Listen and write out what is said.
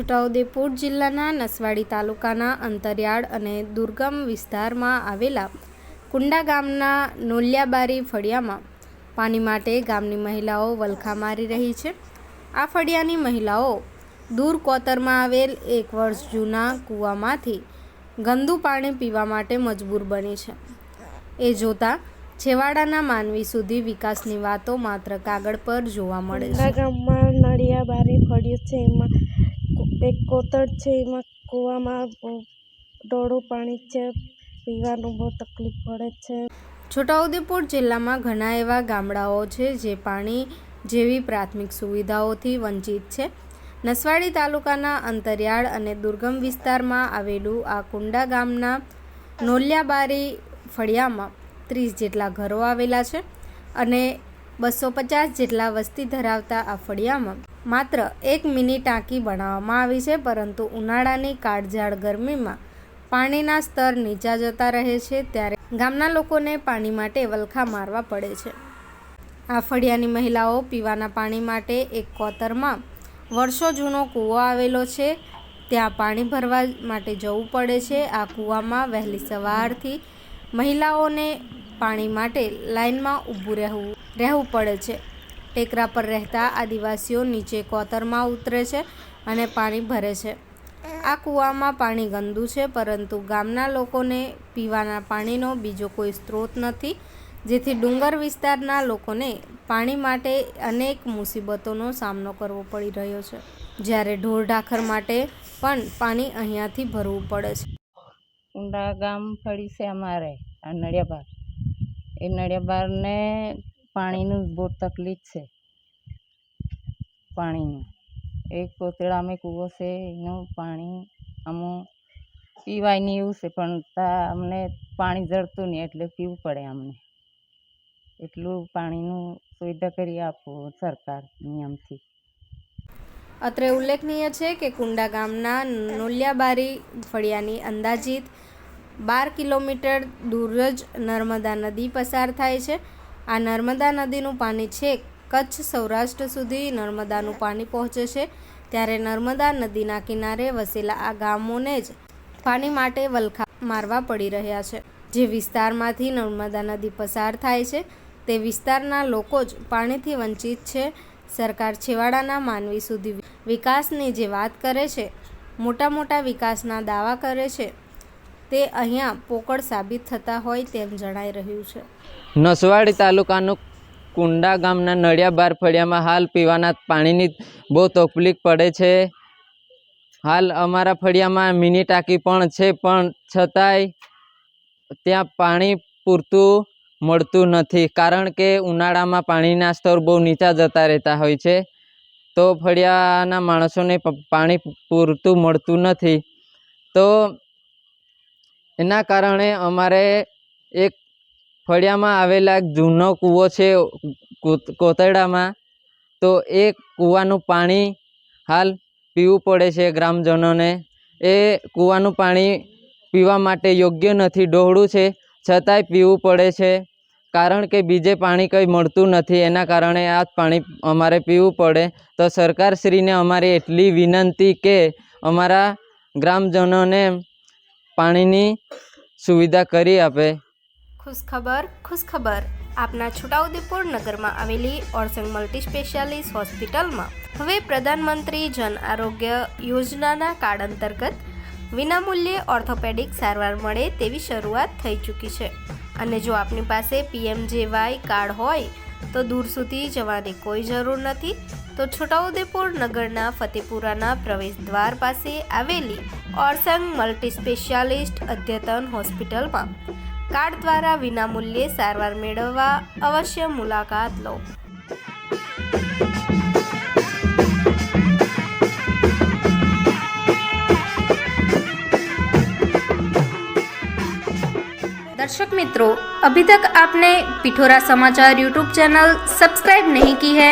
છોટાઉદેપુર જિલ્લાના નસવાડી તાલુકાના અંતરિયાળ અને દુર્ગમ વિસ્તારમાં આવેલા કુંડા ગામના નોલિયાબારી ફળિયામાં પાણી માટે ગામની મહિલાઓ વલખા મારી રહી છે. આ ફળિયાની મહિલાઓ દૂર કોતરમાં આવેલ એક વર્ષ જૂના કૂવામાંથી ગંદુ પાણી પીવા માટે મજબૂર બની છે. એ જોતા છેવાડાના માનવી સુધી વિકાસની વાતો માત્ર કાગળ પર જોવા મળે છે. ગામમાં નળિયાબારી ફળ્યું છે. એમાં એક કોતર છે, એમાં કૂવામાં બહુ ડોળું પાણી છે, પીવાનું બહુ તકલીફ પડે છે. છોટાઉદેપુર જિલ્લામાં ઘણા એવા ગામડાઓ છે જે પાણી જેવી પ્રાથમિક સુવિધાઓથી વંચિત છે. નસવાડી તાલુકાના અંતરિયાળ અને દુર્ગમ વિસ્તારમાં આવેલું આ કુંડા ગામના નોલિયાબારી ફળિયામાં ત્રીસ જેટલા ઘરો આવેલા છે અને બસો પચાસ જેટલા વસ્તી ધરાવતા આ ફળિયામાં માત્ર એક મિની ટાંકી બનાવવામાં આવી છે, પરંતુ ઉનાળાની કાળઝાળ ગરમીમાં પાણીના સ્તર નીચા જતા રહે છે ત્યારે ગામના લોકોને પાણી માટે વલખા મારવા પડે છે. આ ફળિયાની મહિલાઓ પીવાના પાણી માટે એક કોતરમાં વર્ષો જૂનો કૂવો આવેલો છે. ત્યાં પાણી ભરવા માટે જવું પડે છે. આ કૂવામાં વહેલી સવારથી મહિલાઓને પાણી માટે લાઇનમાં ઊભું રહેવું રહેવું પડે છે. ટેકરા પર રહેતા આદિવાસીઓ નીચે કોતરમાં ઉતરે છે અને પાણી ભરે છે. આ કૂવામાં પાણી ગંદુ છે, પરંતુ ગામના લોકોને પીવાના પાણીનો બીજો કોઈ સ્ત્રોત નથી, જેથી ડુંગર વિસ્તારના લોકોને પાણી માટે અનેક મુસીબતોનો સામનો કરવો પડી રહ્યો છે. જ્યારે ઢોર ઢાખર માટે પણ પાણી અહીંયાથી ભરવું પડે છે. ઊંડા ગામ પડી છે અમારે, આ નડિયાબાર. એ નડિયાબારને પાણીનું બહુ તકલીફ છે. પાણીનું. એક કોતરામાં કૂવો છે, એનું પાણી અમુ પીવાય નહીં એવું છે, પણ તા અમને પાણી જળતું નહીં, એટલે પીવું પડે અમને. એટલું પાણીનું સુવિધા કરી આપો સરકાર નિયમથી. અત્રે ઉલ્લેખનીય છે કે કુંડા ગામના નોલિયાબારી ફળિયાની અંદાજિત બાર કિલોમીટર દૂર જ નર્મદા નદી પસાર થાય છે. આ નર્મદા નદીનું પાણી છેક કચ્છ સૌરાષ્ટ્ર સુધી નર્મદાનું પાણી પહોંચે છે. ત્યારે નર્મદા નદીના કિનારે વસેલા આ ગામોને જ પાણી માટે વલખા મારવા પડી રહ્યા છે. જે વિસ્તારમાંથી નર્મદા નદી પસાર થાય છે, તે વિસ્તારના લોકો જ પાણીથી વંચિત છે. સરકાર છેવાડાના માનવી સુધી વિકાસની જે વાત કરે છે મોટા મોટા વિકાસના દાવા કરે છે. તે અહીંયા પોકળ સાબિત થતા હોય તેમ જણાઈ રહ્યું છે. નસવાડી તાલુકાનું કુંડા ગામના નડિયા બાર ફળિયામાં હાલ પીવાના પાણીની બહુ તકલીફ પડે છે. હાલ અમારા ફળિયામાં મિની ટાંકી પણ છે, પણ છતાંય ત્યાં પાણી પૂરતું મળતું નથી, કારણ કે ઉનાળામાં પાણીના સ્તર બહુ નીચા જતા રહેતા હોય છે. તો ફળિયાના માણસોને પાણી પૂરતું મળતું નથી. તો એના કારણે અમારે એક ફળિયામાં આવેલા એક જૂનો કૂવો છે, કોત- કોતરડામાં. તો એ કૂવાનું પાણી હાલ પીવું પડે છે ગ્રામજનોને. એ કૂવાનું પાણી પીવા માટે યોગ્ય નથી, ડહોળું છે, છતાંય પીવું પડે છે. કારણ કે બીજે પાણી કંઈ મળતું નથી, એના કારણે આ પાણી અમારે પીવું પડે. તો સરકારશ્રીને અમારી એટલી વિનંતી કે અમારા ગ્રામજનોને પાણીની સુવિધા કરી આપે. ખુશખબર ખુશખબર. આપના છોટાઉદેપુર નગરમાં આવેલી ઓરસંગ મલ્ટી સ્પેશિયાલિસ્ટ હોસ્પિટલમાં હવે પ્રધાનમંત્રી જન આરોગ્ય યોજનાના કાર્ડ અંતર્ગત વિનામૂલ્યે ઓર્થોપેડિક સારવાર મળે તેવી શરૂઆત થઈ ચૂકી છે. અને જો આપની પાસે પીએમજેવાય કાર્ડ હોય, તો દૂર સુધી જવાની કોઈ જરૂર નથી. તો છોટાઉદેપુર નગરના ફતેપુરાના પ્રવેશ દ્વાર પાસે આવેલી ઓરસંગ મલ્ટી સ્પેશિયાલિસ્ટ અદ્યતન હોસ્પિટલમાં કાર્ડ દ્વારા વિનામૂલ્યે સારવાર મેળવવા અવશ્ય મુલાકાત લો दर्शक मित्रों अभी तक आपने पिठोरा समाचार यूट्यूब चैनल सब्सक्राइब नहीं की है